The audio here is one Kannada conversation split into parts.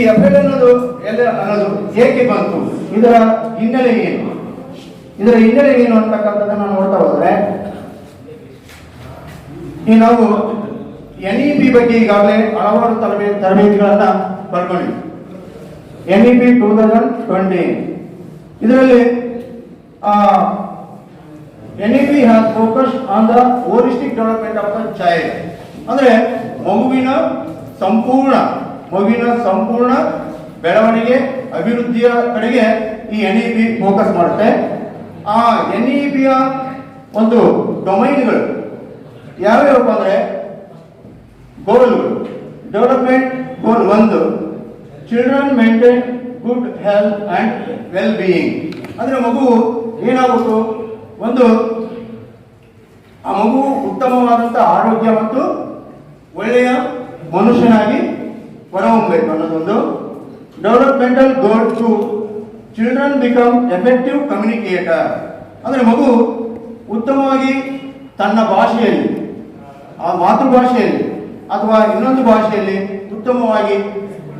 ಈ ಎಫ್ ಅನ್ನೋದು ಎಲ್ಲ ಅನ್ನೋದು ಏಕೆ ಬಂತು? ಇದರ ಹಿನ್ನೆಲೆ ಏನು? ಇದರ ಹಿನ್ನೆಲೆ ಏನು ಅಂತಕ್ಕಂಥದ್ದನ್ನ ನೋಡ್ತಾ ಹೋದ್ರೆ, ಈ ನಾವು ಎನ್ ಇ ಪಿ ಬಗ್ಗೆ ಈಗಾಗಲೇ ಹಲವಾರು ತರಬೇತಿ ತರಬೇತಿಗಳನ್ನ ಪಡ್ಕೊಂಡಿವಿ N E P two thousand twenty ಇದರಲ್ಲಿ N E P has focus on the holistic development of the child ಅಂದ್ರೆ ಮಗುವಿನ ಸಂಪೂರ್ಣ ಮಗುವಿನ ಸಂಪೂರ್ಣ ಬೆಳವಣಿಗೆ, ಅಭಿವೃದ್ಧಿಯ ಕಡೆಗೆ ಈ ಎನ್ ಇ ಪಿ ಫೋಕಸ್ ಮಾಡುತ್ತೆ. ಆ ಎನ್ ಇ ಪಿಯ ಒಂದು ಡೊಮೈನ್ಗಳು ಯಾವ್ಯಾವಪ್ಪ ಅಂದ್ರೆ? ಗೋಲ್ ಡೆವಲಪ್ಮೆಂಟ್ ಗೋಲ್ ಒಂದು. Children maintain good health and well being ಅಂದ್ರೆ ಮಗು ಏನಾಗಬೇಕು? ಒಂದು, ಆ ಮಗು ಉತ್ತಮವಾದಂಥ ಆರೋಗ್ಯ ಮತ್ತು ಒಳ್ಳೆಯ ಮನುಷ್ಯನಾಗಿ ಹೊರಹೊಮ್ಮಬೇಕು ಅನ್ನೋದೊಂದು developmental goal to children become effective communicator ಅಂದರೆ ಮಗು ಉತ್ತಮವಾಗಿ ತನ್ನ ಭಾಷೆಯಲ್ಲಿ, ಆ ಮಾತೃಭಾಷೆಯಲ್ಲಿ ಅಥವಾ ಇನ್ನೊಂದು ಭಾಷೆಯಲ್ಲಿ ಉತ್ತಮವಾಗಿ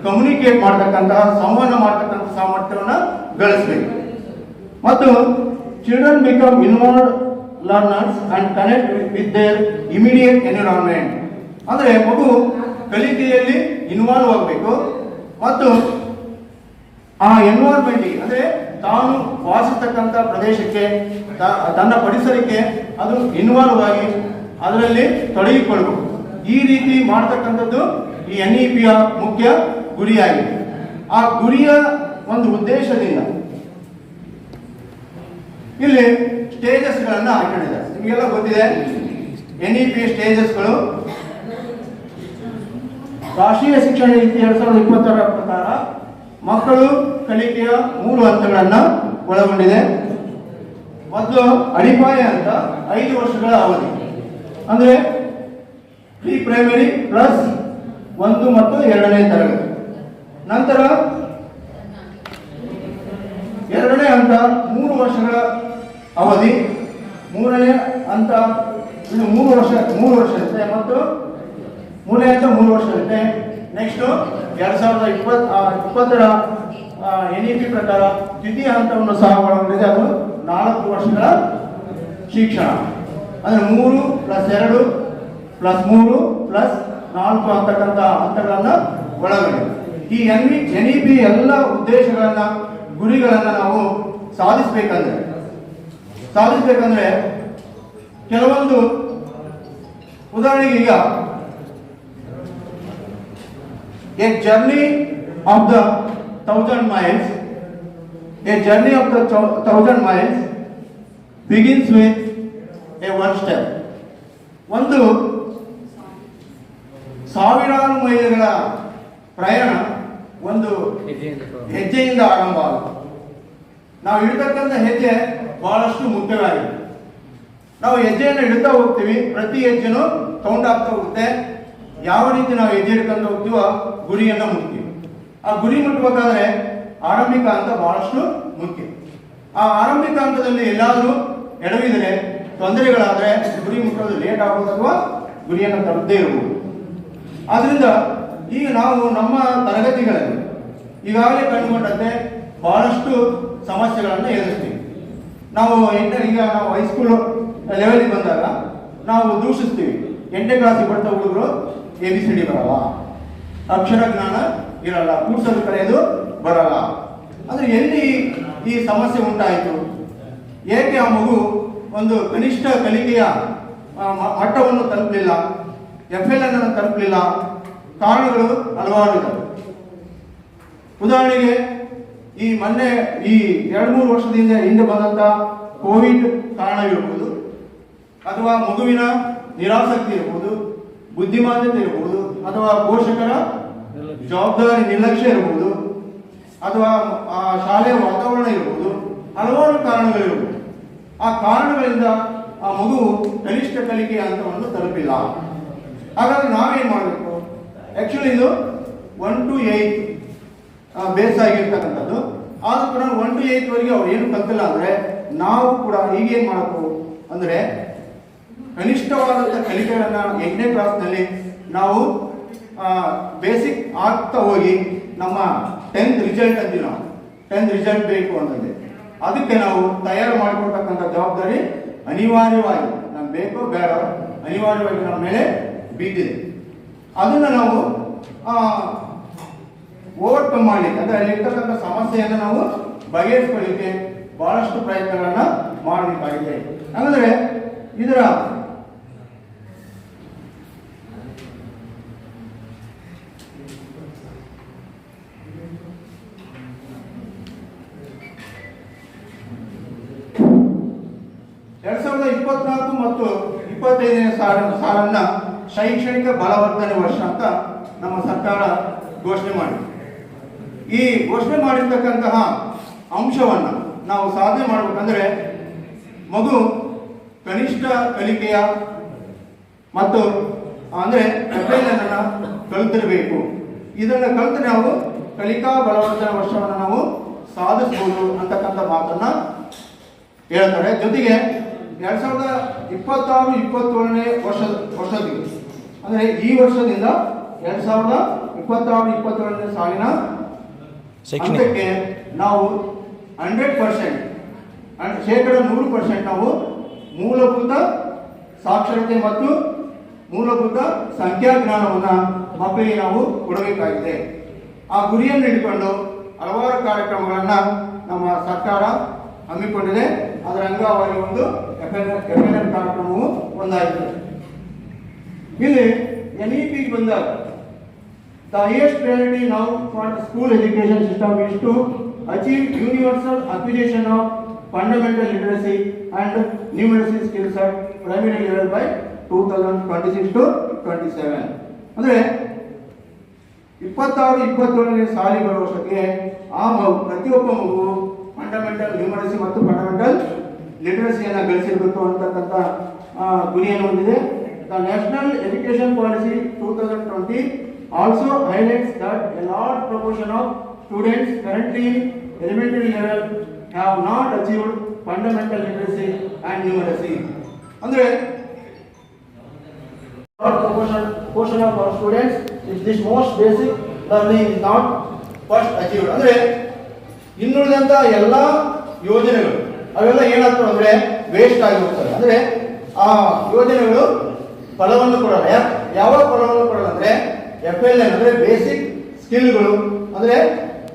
ಕಮ್ಯುನಿಕೇಟ್ ಮಾಡ್ತಕ್ಕಂತಹ, ಸಂವಹನ ಮಾಡ್ತಕ್ಕಂಥ ಸಾಮರ್ಥ್ಯವನ್ನು ಬೆಳೆಸಬೇಕು. ಮತ್ತು children become involve learners and connect with their immediate environment ಅಂದರೆ ಮಗು ಕಲಿಕೆಯಲ್ಲಿ ಇನ್ವಾಲ್ವ್ ಆಗಬೇಕು. ಮತ್ತು ಆ ಎನ್ವೈರ್ಮೆಂಟ್ ಅಂದ್ರೆ ತಾನು ವಾಸಿಸ್ತಕ್ಕಂಥ ಪ್ರದೇಶಕ್ಕೆ ತನ್ನ ಪರಿಸರಕ್ಕೆ ಅದು ಇನ್ವಾಲ್ವ್ ಆಗಿ ಅದರಲ್ಲಿ ತೊಡಗಿಕೊಳ್ಳಬೇಕು ಈ ರೀತಿ ಮಾಡ್ತಕ್ಕಂಥದ್ದು ಈ ಎನ್ ಇ ಪಿಯ ಮುಖ್ಯ ಗುರಿಯಾಗಿದೆ. ಆ ಗುರಿಯ ಒಂದು ಉದ್ದೇಶದಿಂದ ಇಲ್ಲಿ ಸ್ಟೇಜಸ್ಗಳನ್ನು ಹಾಕೊಂಡಿದ್ದಾರೆ ನಿಮಗೆಲ್ಲ ಗೊತ್ತಿದೆ? ಎನ್ ಇ ಪಿ ಸ್ಟೇಜಸ್ಗಳು ರಾಷ್ಟ್ರೀಯ ಶಿಕ್ಷಣ ನೀತಿ ಎರಡ್ ಸಾವಿರದ ಇಪ್ಪತ್ತರ ಪ್ರಕಾರ ಮಕ್ಕಳು ಕಲಿಕೆಯ ಮೂರು ಹಂತಗಳನ್ನ ಒಳಗೊಂಡಿದೆ. ಮೊದಲು ಅಡಿಪಾಯ ಅಂತ ಐದು ವರ್ಷಗಳ ಅವಧಿ. ಅಂದ್ರೆ ಪ್ರೀ ಪ್ರೈಮರಿ ಪ್ಲಸ್ ಒಂದು ಮತ್ತು ಎರಡನೇ ತರಗತಿ. ನಂತರ ಎರಡನೇ ಹಂತ ಮೂರು ವರ್ಷಗಳ ಅವಧಿ. ಮೂರನೇ ಹಂತ ಇದು ಮೂರು ವರ್ಷ ಮೂರು ವರ್ಷ ಮತ್ತು ಮೂರನೇ ಅಂತ ಮೂರು ವರ್ಷ ಇರುತ್ತೆ ನೆಕ್ಸ್ಟ್ ಎರಡ್ ಸಾವಿರದ ಇಪ್ಪತ್ ಇಪ್ಪತ್ತರ ಎನ್ ಇ ಪಿ ಪ್ರಕಾರ ದ್ವಿತೀಯ ಹಂತವನ್ನು ಸಹ ಒಳಗೊಂಡಿದೆ. ಅದು ನಾಲ್ಕು ವರ್ಷಗಳ ಶಿಕ್ಷಣ. ಅಂದ್ರೆ ಮೂರು ಪ್ಲಸ್ ಎರಡು ಪ್ಲಸ್ ಮೂರು ಪ್ಲಸ್ ನಾಲ್ಕು ಅಂತಕ್ಕಂಥ ಹಂತಗಳನ್ನ ಒಳಗೊಂಡಿದೆ. ಈ N E N E P ಎಲ್ಲ ಉದ್ದೇಶಗಳನ್ನ, ಗುರಿಗಳನ್ನ ನಾವು ಸಾಧಿಸಬೇಕಂದ್ರೆ, ಸಾಧಿಸ್ಬೇಕಂದ್ರೆ ಕೆಲವೊಂದು ಉದಾಹರಣೆಗೆ ಈಗ a journey of the thousand miles, a journey of the thousand miles begins with a one step. ಒಂದು ಸಾವಿರಾರು ಮೈಲಿಗಳ ಪ್ರಯಾಣ ಒಂದು ಹೆಜ್ಜೆಯಿಂದ ಆರಂಭ ಆಗುತ್ತೆ. ನಾವು ಇಡ್ತಕ್ಕಂಥ ಹೆಜ್ಜೆ ಬಹಳಷ್ಟು ಮುಖ್ಯವಾಗಿದೆ. ನಾವು ಹೆಜ್ಜೆಯನ್ನು ಇಡ್ತಾ ಹೋಗ್ತೀವಿ. ಪ್ರತಿ ಹೆಜ್ಜೆನೂ ಕೌಂಟ್ ಆಗ್ತಾ ಹೋಗುತ್ತೆ. ಯಾವ ರೀತಿ ನಾವು ಹೆಜ್ಜೆ ಹಿಡ್ಕೊಂಡು ಹೋಗ್ತೀವೋ ಗುರಿಯನ್ನ ಮುಟ್ತೀವಿ. ಆ ಗುರಿ ಮುಟ್ಟಬೇಕಾದ್ರೆ ಆರಂಭಿಕ ಹಂತ ಬಹಳಷ್ಟು ಮುಖ್ಯ. ಆ ಆರಂಭಿಕ ಹಂತದಲ್ಲಿ ಎಲ್ಲಾದರೂ ಎಡವಿದರೆ, ತೊಂದರೆಗಳಾದ್ರೆ ಗುರಿ ಮುಟ್ಟೋದು ಲೇಟ್ ಆಗೋದು ಅಥವಾ ಗುರಿಯನ್ನು ತರದೇ ಇರಬಹುದು ಆದ್ರಿಂದ ಈಗ ನಾವು ನಮ್ಮ ತರಗತಿಗಳಲ್ಲಿ ಈಗಾಗಲೇ ಕಂಡುಕೊಂಡಂತೆ ಬಹಳಷ್ಟು ಸಮಸ್ಯೆಗಳನ್ನು ಎದುರಿಸ್ತೀವಿ. ನಾವು ಎಂಟ, ಈಗ ನಾವು ಹೈಸ್ಕೂಲ್ ಲೆವೆಲ್ಗೆ ಬಂದಾಗ ನಾವು ದೂಷಿಸ್ತೀವಿ. ಎಂಟನೇ ಕ್ಲಾಸಿಗೆ ಬರ್ತಾ ಹುಡುಗರು ಎ ಬಿ ಸಿ ಡಿ ಬರಲ್ಲ. ಅಕ್ಷರ ಜ್ಞಾನ ಇರಲ್ಲ. ಕೂಡ್ಸೋದು ಕರೆಯೋದು ಬರಲ್ಲ. ಅಂದ್ರೆ ಎಲ್ಲಿ ಈ ಸಮಸ್ಯೆ ಉಂಟಾಯಿತು? ಏಕೆ ಆ ಮಗು ಒಂದು ಕನಿಷ್ಠ ಕಲಿಕೆಯ ಮಟ್ಟವನ್ನು ತಲುಪಲಿಲ್ಲ? ಎಫ್ ಎಲ್ ಅನ್ನು ತಲುಪಲಿಲ್ಲ. ಕಾರಣಗಳು ಹಲವಾರು ಇದ್ದಾವೆ ಉದಾಹರಣೆಗೆ, ಈ ಮೊನ್ನೆ, ಈ ಎರಡು ಮೂರು ವರ್ಷದಿಂದ ಹಿಂದೆ ಬಂದಂತ ಕೋವಿಡ್ ಕಾರಣವಿರಬಹುದು ಅಥವಾ ಮಗುವಿನ ನಿರಾಸಕ್ತಿ ಇರಬಹುದು ಬುದ್ಧಿಮಾಂದ್ಯತೆ ಇರಬಹುದು ಅಥವಾ ಪೋಷಕರ ಜವಾಬ್ದಾರಿ ನಿರ್ಲಕ್ಷ್ಯ ಇರಬಹುದು ಅಥವಾ, ಆ, ಶಾಲೆಯ ವಾತಾವರಣ ಇರಬಹುದು ಹಲವಾರು ಕಾರಣಗಳಿರಬಹುದು ಆ ಕಾರಣಗಳಿಂದ ಆ ಮಗು ಕನಿಷ್ಠ ಕಲಿಕೆ ಹಂತವನ್ನು ತಲುಪಿಲ್ಲ. ಹಾಗಾದ್ರೆ ನಾವೇನ್ ಮಾಡಬೇಕು? ಆಕ್ಚುಲಿ ಇದು ಒನ್ ಟು ಏಯ್ಟ್ ಬೇಸ್ ಆಗಿರ್ತಕ್ಕಂಥದ್ದು. ಆದ್ರೂ ಕೂಡ ಒನ್ ಟು ಏಯ್ತ್ ವರೆಗೆ ಅವ್ರು ಏನು ಕಲ್ತಿಲ್ಲ ಅಂದ್ರೆ, ನಾವು ಕೂಡ ಈಗೇನ್ ಮಾಡಬೇಕು ಅಂದ್ರೆ ಕನಿಷ್ಠವಾದಂಥ ಕಲಿಕೆಗಳನ್ನು ಎಂಟನೇ ಕ್ಲಾಸ್ನಲ್ಲಿ ನಾವು ಬೇಸಿಕ್ ಆಗ್ತಾ ಹೋಗಿ ನಮ್ಮ ಟೆಂತ್ ರಿಸಲ್ಟ್ ಅಂತೀವಿ ನಾವು. ಟೆಂತ್ ರಿಸಲ್ಟ್ ಬೇಕು ಅಂತಂದ್ರೆ ಅದಕ್ಕೆ ನಾವು ತಯಾರು ಮಾಡಿಕೊಡ್ತಕ್ಕಂಥ ಜವಾಬ್ದಾರಿ ಅನಿವಾರ್ಯವಾಗಿ ನಮ್ಗೆ ಬೇಕೋ ಬೇಡ ಅನಿವಾರ್ಯವಾಗಿ ನಮ್ಮ ಮೇಲೆ ಬಿದ್ದಿದೆ ಅದನ್ನು ನಾವು ಓವರ್ಕಮ್ ಮಾಡಿ ಅಂದ್ರೆ ಅಲ್ಲಿರ್ತಕ್ಕಂಥ ಸಮಸ್ಯೆಯನ್ನು ನಾವು ಬಗೆಹರಿಸ್ಕೊಳ್ಳಿಕ್ಕೆ ಬಹಳಷ್ಟು ಪ್ರಯತ್ನಗಳನ್ನು ಮಾಡಬೇಕಾಗಿದೆ. ಅಂದರೆ ಇದರ ಎರಡ್ ಸಾವಿರದ ಇಪ್ಪತ್ನಾಲ್ಕು ಮತ್ತು ಇಪ್ಪತ್ತೈದನೇ ಸಾಲ ಸಾಲನ್ನ ಶೈಕ್ಷಣಿಕ ಬಲವರ್ಧನೆ ವರ್ಷ ಅಂತ ನಮ್ಮ ಸರ್ಕಾರ ಘೋಷಣೆ ಮಾಡಿದೆ. ಈ ಘೋಷಣೆ ಮಾಡಿರ್ತಕ್ಕಂತಹ ಅಂಶವನ್ನ ನಾವು ಸಾಧನೆ ಮಾಡಬೇಕಂದ್ರೆ ಮಗು ಕನಿಷ್ಠ ಕಲಿಕೆಯ ಮತ್ತು ಅಂದ್ರೆ ಅಧ್ಯಯನವನ್ನ ಕಲಿತಿರಬೇಕು. ಇದನ್ನ ಕಲಿತು ನಾವು ಕಲಿಕಾ ಬಲವರ್ಧನೆ ವರ್ಷವನ್ನು ನಾವು ಸಾಧಿಸಬಹುದು ಅಂತಕ್ಕಂಥ ಮಾತನ್ನ ಹೇಳ್ತಾರೆ. ಜೊತೆಗೆ ಎರಡ್ ಸಾವಿರದ ಇಪ್ಪತ್ತಾರು ಇಪ್ಪತ್ತೇಳನೇ ವರ್ಷದ ವರ್ಷದಿಗೆ ಅಂದ್ರೆ ಈ ವರ್ಷದಿಂದ ಎರಡ್ ಸಾವಿರದ ಇಪ್ಪತ್ತಾರು ಇಪ್ಪತ್ತೇಳನೇ ಸಾಲಿನ ಶೈಕ್ಷಣಿಕ ಹಂತಕ್ಕೆ ನಾವು ಹಂಡ್ರೆಡ್ ಪರ್ಸೆಂಟ್ ಶೇಕಡ ನೂರು ಪರ್ಸೆಂಟ್ ನಾವು ಮೂಲಭೂತ ಸಾಕ್ಷರತೆ ಮತ್ತು ಮೂಲಭೂತ ಸಂಖ್ಯಾಜ್ಞಾನವನ್ನ ಮಕ್ಕಳಿಗೆ ನಾವು ಕೊಡಬೇಕಾಗಿದೆ. ಆ ಗುರಿಯನ್ನು ಇಟ್ಕೊಂಡು ಹಲವಾರು ಕಾರ್ಯಕ್ರಮಗಳನ್ನ ನಮ್ಮ ಸರ್ಕಾರ ಹಮ್ಮಿಕೊಂಡಿದೆ. ಅದರ ಅಂಗವಾಗಿ ಒಂದು ಕಾರ್ಯಕ್ರಮವು ಒಂದಾಗಿದೆ ಇಲ್ಲಿ ಎನ್ ಇ ಪಿ ಬಂದಾಗ ದ ಹೈಯೆಸ್ಟ್ ಪ್ರಯಾರಿಟಿ ನಾವು school education system is to achieve universal application of fundamental literacy and numeracy skills at primary level by two thousand twenty six to twenty seven ಅಂದ್ರೆ, ಇಪ್ಪತ್ತಾರು, ಇಪ್ಪತ್ತೊಂದನೇ ಸಾಲಿ ಬರುವ ವರ್ಷಕ್ಕೆ ಆ ಮಗು, ಪ್ರತಿಯೊಬ್ಬ ಮಗು ಲಿಟರಸಿಯನ್ನು ಗಳಿಸಿರಬೇಕು ಅಂತಕ್ಕಂಥ ಗುರಿಯನ್ನು ಹೊಂದಿದೆ the national education policy two thousand twenty also highlights that a large proportion of students currently elementary level have not achieved fundamental literacy and numeracy ಅಂದರೆ of portion of our students is this most basic learning is not first achieved. ಅಂದ್ರೆ, ಇನ್ನುಳಿದಂತ ಎಲ್ಲ ಯೋಜನೆಗಳು ಅವೆಲ್ಲ ಏನಾಗ್ತವೆ ಅಂದ್ರೆ ವೇಸ್ಟ್ ಆಗಿ ಅಂದ್ರೆ ಆ ಯೋಜನೆಗಳು ಫಲವನ್ನು ಕೊಡಲ್ಲ. ಯಾವ ಫಲವನ್ನು ಕೊಡಲ್ಲ ಅಂದ್ರೆ ಎಫ್ ಎಲ್ ಎನ್ ಅಂದ್ರೆ ಬೇಸಿಕ್ ಸ್ಕಿಲ್ಗಳು ಅಂದ್ರೆ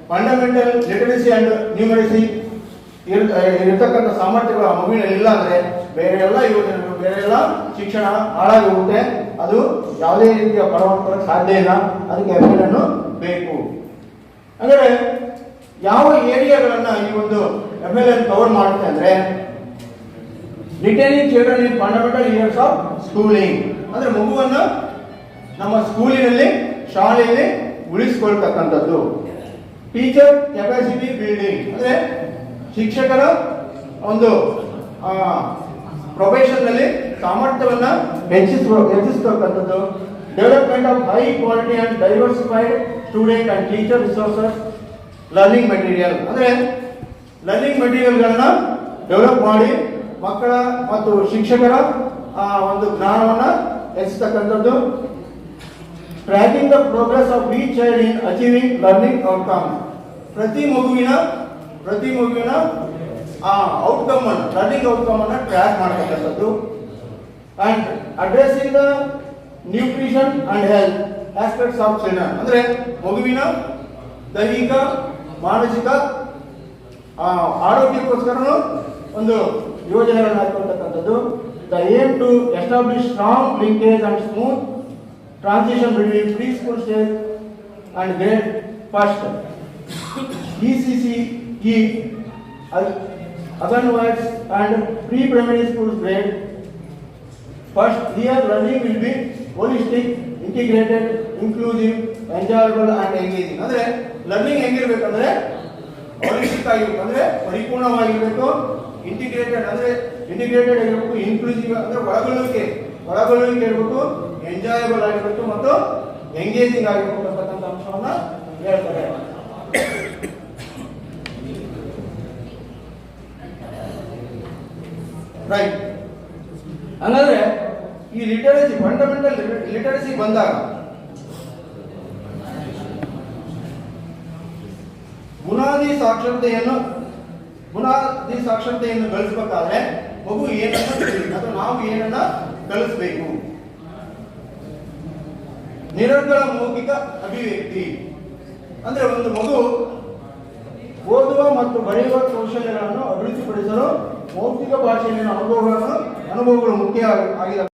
ಫಂಡಮೆಂಟಲ್ ಲಿಟರಸಿ ಅಂಡ್ ನ್ಯೂಮರಸಿ ಇರತಕ್ಕಂಥ ಸಾಮರ್ಥ್ಯಗಳು ಆ ಮಗುವಿನಲ್ಲಿ ಇಲ್ಲ ಅಂದ್ರೆ ಬೇರೆ ಎಲ್ಲ ಯೋಜನೆಗಳು, ಬೇರೆ ಎಲ್ಲ ಶಿಕ್ಷಣ ಹಾಳಾಗಿ ಹೋಗುತ್ತೆ ಅದು ಯಾವುದೇ ರೀತಿಯ ಫಲವನ್ನು ಕೊಡಕ್ಕೆ ಸಾಧ್ಯ ಇಲ್ಲ. ಅದಕ್ಕೆ ಎಫ್ ಅನ್ನು ಬೇಕು. ಅಂದ್ರೆ ಯಾವ ಏರಿಯಾಗಳನ್ನ ಈ ಒಂದು ಎಫ್ ಎಲ್ ಎನ್ ಕವರ್ ಮಾಡುತ್ತೆ ಅಂದ್ರೆ retaining children in fundamental years of schooling ಅಂದ್ರೆ ಮಗುವನ್ನು ನಮ್ಮ ಸ್ಕೂಲಿನಲ್ಲಿ, ಶಾಲೆಯಲ್ಲಿ ಉಳಿಸ್ಕೊಳ್ತಕ್ಕಂಥದ್ದು. ಟೀಚರ್ ಕೆಪಾಸಿಟಿ ಬಿಲ್ಡಿಂಗ್ ಅಂದ್ರೆ ಶಿಕ್ಷಕರ ಒಂದು ಪ್ರೊಫೆಷನ್ನಲ್ಲಿ ಸಾಮರ್ಥ್ಯವನ್ನು ಹೆಚ್ಚಿಸುವ, ಹೆಚ್ಚಿಸ್ತಕ್ಕಂಥದ್ದು. Development of high quality and diversified student and teacher resources learning material ಅಂದ್ರೆ ಲರ್ನಿಂಗ್ ಮೆಟೀರಿಯಲ್ಗಳನ್ನ ಡೆವಲಪ್ ಮಾಡಿ ಮಕ್ಕಳ ಮತ್ತು ಶಿಕ್ಷಕರ ಒಂದು ಜ್ಞಾನವನ್ನ ಹೆಚ್ಚಿಸ್ತಕ್ಕಂಥದ್ದು. Tracking the progress of each child in achieving learning outcome ಪ್ರತಿ ಮಗುವಿನ ಪ್ರತಿ ಮಗುವಿನ, ಆ ಔಟ್ಕಮ್ ಅನ್ನು ಲರ್ನಿಂಗ್ ಔಟ್ಕಮ್ ಅನ್ನು ಟ್ರ್ಯಾಕ್ ಮಾಡತಕ್ಕಂಥದ್ದು. And addressing the nutrition and health aspects of children ಅಂದ್ರೆ ಮಗುವಿನ ದೈಹಿಕ, ಮಾನಸಿಕ ಆ ಆರೋಗ್ಯಕ್ಕೋಸ್ಕರ ಒಂದು ಯೋಜನೆಗಳನ್ನ ಹಾಕಿರ್ತಕ್ಕಂಥದ್ದು the aim to establish strong linkage and smooth transition between pre school stage and grade first B C C E ಅದನ್ verse and pre primary school grade first year learning will be holistic integrated inclusive enjoyable and engaging ಅಂದರೆ ಲರ್ನಿಂಗ್ ಹೆಂಗಿರ್ಬೇಕಂದ್ರೆ ಹೋಲಿಸ್ಟಿಕ್ ಆಗಿರ್ಬೇಕು ಅಂದ್ರೆ ಪರಿಪೂರ್ಣವಾಗಿರ್ಬೇಕು. ಇಂಟಿಗ್ರೇಟೆಡ್ ಅಂದ್ರೆ ಇಂಟಿಗ್ರೇಟೆಡ್ ಆಗಿರ್ಬೇಕು ಇನ್ಕ್ಲೂಸಿವ್ ಅಂದ್ರೆ ಒಳಗೊಳ್ಳುವಿಕೆ. ಒಳಗೊಳ್ಳುವಿಕೆ ಇರಬೇಕು ಎಂಜಾಯಬಲ್ ಆಗಿರ್ಬೇಕು ಮತ್ತು ಎಂಗೇಜಿಂಗ್ ಆಗಿರ್ಬೇಕು ಅಂತಕ್ಕಂಥ ಅಂಶವನ್ನ ಹೇಳ್ತಾರೆ. ರೈಟ್ ಹಂಗಂದ್ರೆ ಈ ಲಿಟರಸಿ ಫಂಡಮೆಂಟಲ್ ಲಿಟರಸಿ ಬಂದಾಗ ಬುನಾದಿ ಸಾಕ್ಷರತೆಯನ್ನು ಬುನಾದಿ ಸಾಕ್ಷರತೆಯನ್ನು ಗಳಿಸಬೇಕಾದ್ರೆ ಮಗು ಏನನ್ನ ಅಥವಾ ನಾವು ಏನನ್ನ ಕಲಿಸ್ಬೇಕು? ನಿರರ್ಗಳ ಮೌಖಿಕ ಅಭಿವ್ಯಕ್ತಿ. ಅಂದ್ರೆ ಒಂದು ಮಗು ಓದುವ ಮತ್ತು ಬರೆಯುವ ಕೌಶಲ್ಯಗಳನ್ನು ಅಭಿವೃದ್ಧಿಪಡಿಸಲು ಮೌಖಿಕ ಭಾಷೆಯಲ್ಲಿನ ಅನುಭವಗಳನ್ನು, ಅನುಭವಗಳು ಮುಖ್ಯ ಆಗಿದೆ